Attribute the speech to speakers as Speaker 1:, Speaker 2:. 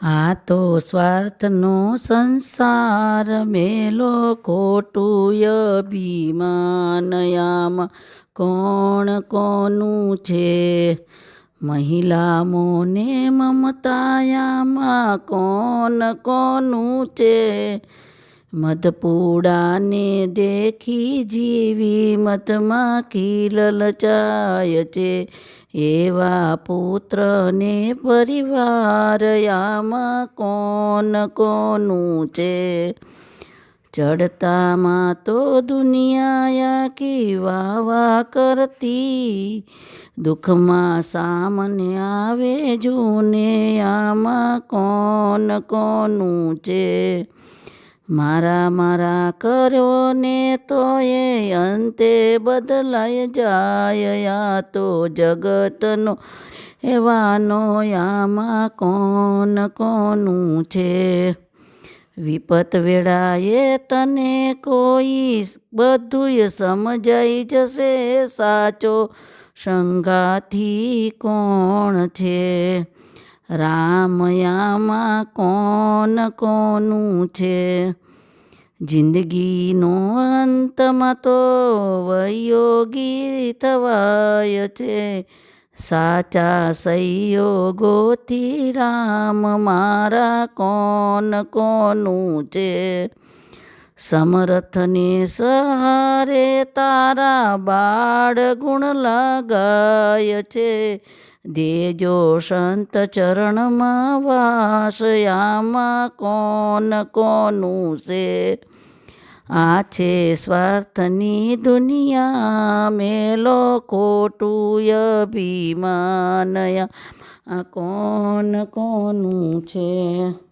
Speaker 1: આ તો સ્વાર્થનો સંસાર મેલો ખોટું અભિમાનયામાં. કોણ કોનું છે? મહિલાઓને મમતાયામાં. કોણ કોનું છે? મધપુડાને દેખી જીવી મતમાં લલચાય છે. એવા પુત્રને પરિવાર આમાં કોણ કોનું છે? ચડતામાં તો દુનિયા કી વાવા કરતી? દુઃખમાં સામને આવે જૂને આમાં કોણ કોનું છે? મારા મારા કર્યો ને તો એ અંતે બદલાય જાય આ તો જગતનો એવાનો આમાં કોણ કોનું છે? વિપત વેળાએ તને કોઈ બધુંય સમજાઈ જશે, સાચો સંગાથી કોણ છે? રામયામાં કોણ કોનું છે? જિંદગીનો અંતમાં તો વયોગી થવાય છે. સાચા સંયોગોથી રામ મારા કોણ કોનું છે? સમરથને સહારે તારા બાળ ગુણ લગાય છે. દેજો સંત ચરણમાં વાસ આમાં કોણ કોનું છે? આ છે સ્વાર્થની દુનિયા મેલો ખોટું અભિમાનયા. આ કોણ કોનું છે?